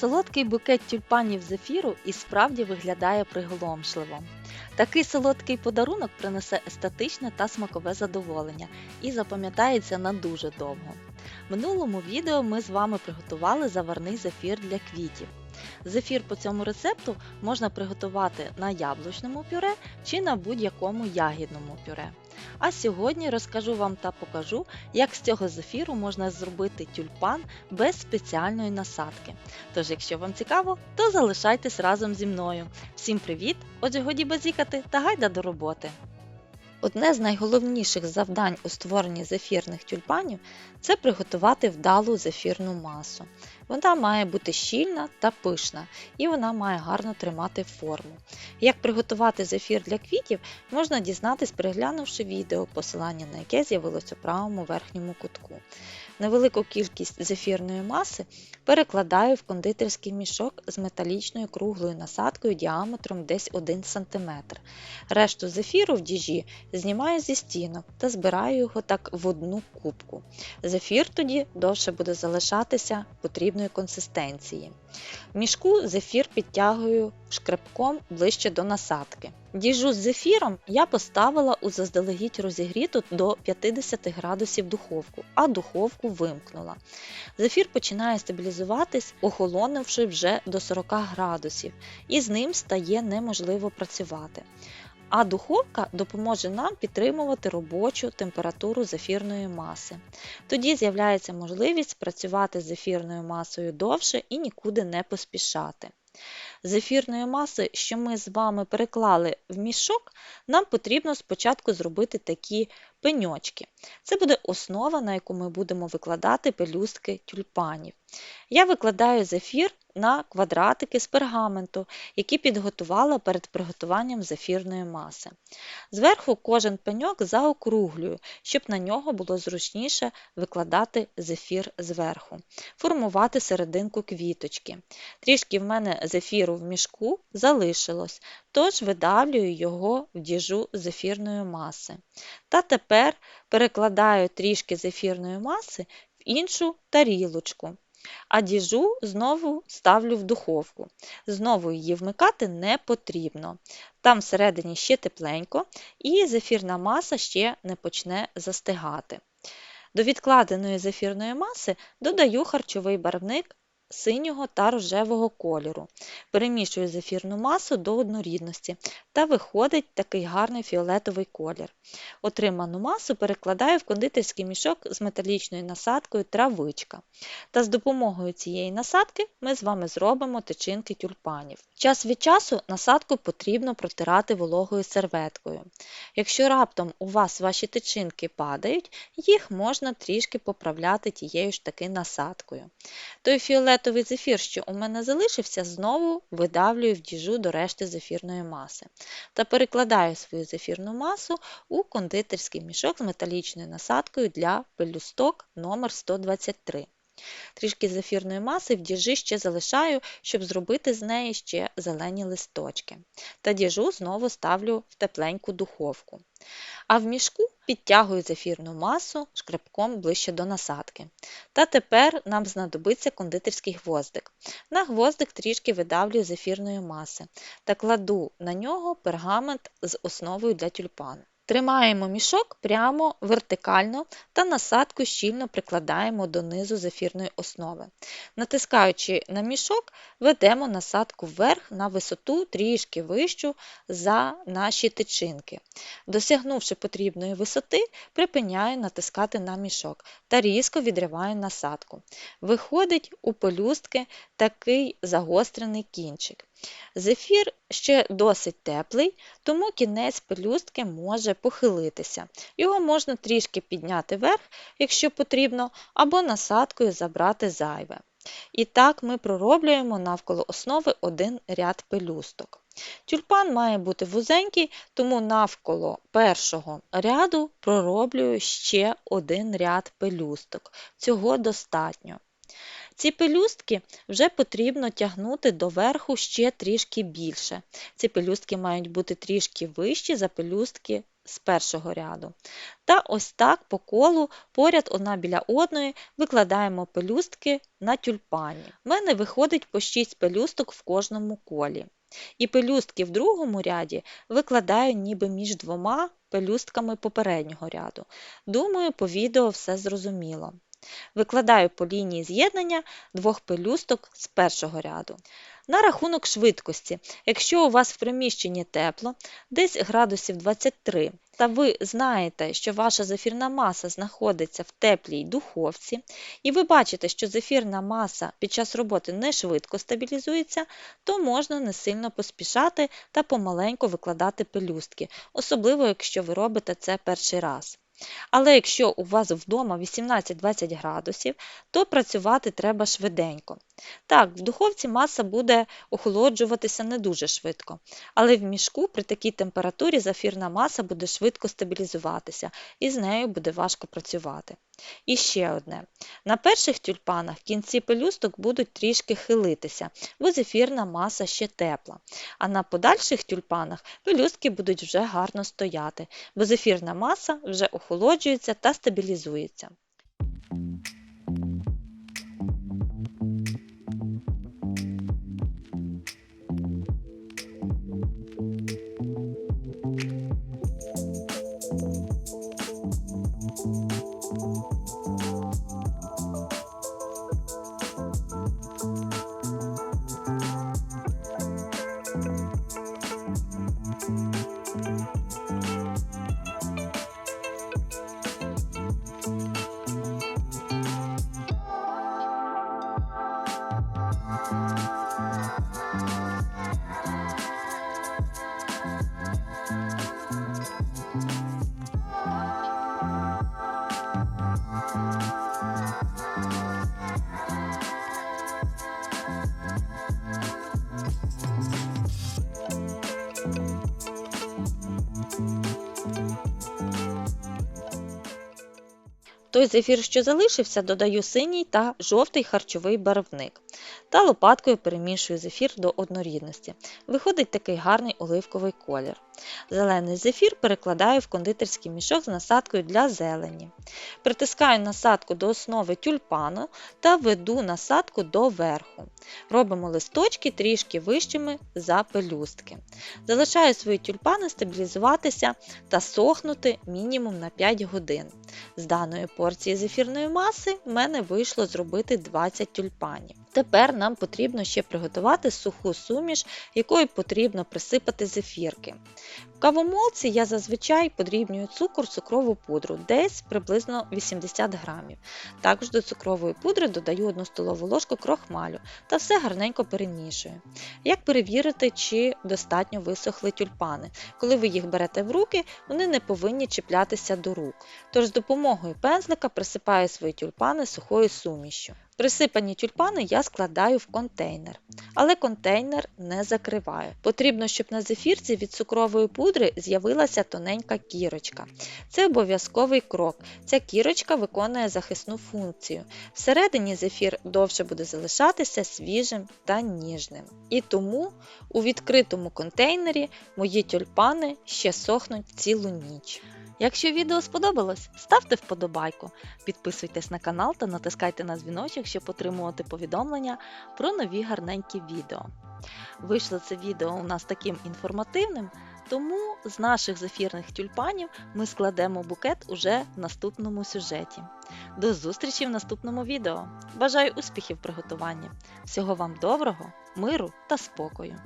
Солодкий букет тюльпанів зефіру і справді виглядає приголомшливо. Такий солодкий подарунок принесе естетичне та смакове задоволення і запам'ятається на дуже довго. В минулому відео ми з вами приготували заварний зефір для квітів. Зефір по цьому рецепту можна приготувати на яблучному пюре чи на будь-якому ягідному пюре. А сьогодні розкажу вам та покажу, як з цього зефіру можна зробити тюльпан без спеціальної насадки. Тож, якщо вам цікаво, то залишайтесь разом зі мною. Всім привіт! Отже, годі базікати та гайда до роботи! Одне з найголовніших завдань у створенні зефірних тюльпанів це приготувати вдалу зефірну масу. Вона має бути щільна та пишна, і вона має гарно тримати форму. Як приготувати зефір для квітів, можна дізнатись, переглянувши відео, посилання на яке з'явилось у правому верхньому кутку. Невелику кількість зефірної маси перекладаю в кондитерський мішок з металічною круглою насадкою діаметром десь 1 см. Решту зефіру в діжі знімаю зі стінок та збираю його так в одну кубку. Зефір тоді довше буде залишатися потрібної консистенції. В мішку зефір підтягую шкребком ближче до насадки. Діжу з зефіром я поставила у заздалегідь розігріту до 50 градусів духовку, а духовку вимкнула. Зефір починає стабілізуватись, охолонувши вже до 40 градусів, і з ним стає неможливо працювати. А духовка допоможе нам підтримувати робочу температуру зефірної маси. Тоді з'являється можливість працювати з зефірною масою довше і нікуди не поспішати. З ефірної маси, що ми з вами переклали в мішок, нам потрібно спочатку зробити такі пеньочки. Це буде основа, на яку ми будемо викладати пелюстки тюльпанів. Я викладаю зефір на квадратики з пергаменту, які підготувала перед приготуванням зефірної маси. Зверху кожен пеньок заокруглюю, щоб на нього було зручніше викладати зефір зверху, формувати серединку квіточки. Трішки в мене зефіру в мішку залишилось, тож видавлюю його в діжу зефірної маси. Та тепер перекладаю трішки зефірної маси в іншу тарілочку. А діжу знову ставлю в духовку. Знову її вмикати не потрібно. Там всередині ще тепленько, і зефірна маса ще не почне застигати. До відкладеної зефірної маси додаю харчовий барвник синього та рожевого кольору. Перемішую зефірну масу до однорідності та виходить такий гарний фіолетовий колір. Отриману масу перекладаю в кондитерський мішок з металічною насадкою травичка. Та з допомогою цієї насадки ми з вами зробимо тичинки тюльпанів. Час від часу насадку потрібно протирати вологою серветкою. Якщо раптом у вас ваші тичинки падають, їх можна трішки поправляти тією ж таки насадкою. Той фіолетовий зефір, що у мене залишився, знову видавлюю в діжу до решти зефірної маси. Та перекладаю свою зефірну масу у кондитерський мішок з металічною насадкою для пелюсток номер 123 Трішки з зефірної маси в діжі ще залишаю, щоб зробити з неї ще зелені листочки. Та діжу знову ставлю в тепленьку духовку. А в мішку підтягую зефірну масу шкребком ближче до насадки. Та тепер нам знадобиться кондитерський гвоздик. На гвоздик трішки видавлюю зефірної маси та кладу на нього пергамент з основою для тюльпану. Тримаємо мішок прямо вертикально та насадку щільно прикладаємо до низу зефірної основи. Натискаючи на мішок, ведемо насадку вверх на висоту трішки вищу за наші тичинки. Досягнувши потрібної висоти, припиняю натискати на мішок та різко відриваю насадку. Виходить у пелюстки такий загострений кінчик. Зефір ще досить теплий, тому кінець пелюстки може похилитися. Його можна трішки підняти вверх, якщо потрібно, або насадкою забрати зайве. І так ми пророблюємо навколо основи один ряд пелюсток. Тюльпан має бути вузенький, тому навколо першого ряду пророблюю ще один ряд пелюсток. Цього достатньо. Ці пелюстки вже потрібно тягнути до верху ще трішки більше. Ці пелюстки мають бути трішки вищі за пелюстки з першого ряду. Та ось так по колу, поряд одна біля одної, викладаємо пелюстки на тюльпані. У мене виходить по 6 пелюсток в кожному колі. І пелюстки в другому ряді викладаю ніби між двома пелюстками попереднього ряду. Думаю, по відео все зрозуміло. Викладаю по лінії з'єднання двох пелюсток з першого ряду. На рахунок швидкості, якщо у вас в приміщенні тепло, десь градусів 23, та ви знаєте, що ваша зефірна маса знаходиться в теплій духовці, і ви бачите, що зефірна маса під час роботи не швидко стабілізується, то можна не сильно поспішати та помаленьку викладати пелюстки, особливо якщо ви робите це перший раз. Але якщо у вас вдома 18-20 градусів, то працювати треба швиденько. Так, в духовці маса буде охолоджуватися не дуже швидко, але в мішку при такій температурі зафірна маса буде швидко стабілізуватися і з нею буде важко працювати. І ще одне. На перших тюльпанах кінці пелюсток будуть трішки хилитися, бо зефірна маса ще тепла. А на подальших тюльпанах пелюстки будуть вже гарно стояти, бо зефірна маса вже охолоджується та стабілізується. Той зефір, що залишився, додаю синій та жовтий харчовий барвник. Та лопаткою перемішую зефір до однорідності. Виходить такий гарний оливковий колір. Зелений зефір перекладаю в кондитерський мішок з насадкою для зелені. Притискаю насадку до основи тюльпану та веду насадку до верху. Робимо листочки трішки вищими за пелюстки. Залишаю свої тюльпани стабілізуватися та сохнути мінімум на 5 годин. З даної порції зефірної маси в мене вийшло зробити 20 тюльпанів. Тепер нам потрібно ще приготувати суху суміш, якою потрібно присипати зефірки. Кавомолці я зазвичай подрібнюю цукор, цукрову пудру, десь приблизно 80 грамів. Також до цукрової пудри додаю 1 столову ложку крохмалю та все гарненько перемішую. Як перевірити, чи достатньо висохли тюльпани? Коли ви їх берете в руки, вони не повинні чіплятися до рук. Тож з допомогою пензлика присипаю свої тюльпани сухою сумішю. Присипані тюльпани я складаю в контейнер, але контейнер не закриваю. Потрібно, щоб на зефірці від цукрової пудри з'явилася тоненька кірочка. Це обов'язковий крок. Ця кірочка виконує захисну функцію. Всередині зефір довше буде залишатися свіжим та ніжним. І тому у відкритому контейнері мої тюльпани ще сохнуть цілу ніч. Якщо відео сподобалось, ставте вподобайку, підписуйтесь на канал та натискайте на дзвіночок, щоб отримувати повідомлення про нові гарненькі відео. Вийшло це відео у нас таким інформативним, тому з наших зефірних тюльпанів ми складемо букет уже в наступному сюжеті. До зустрічі в наступному відео! Бажаю успіхів в приготуванні! Всього вам доброго, миру та спокою!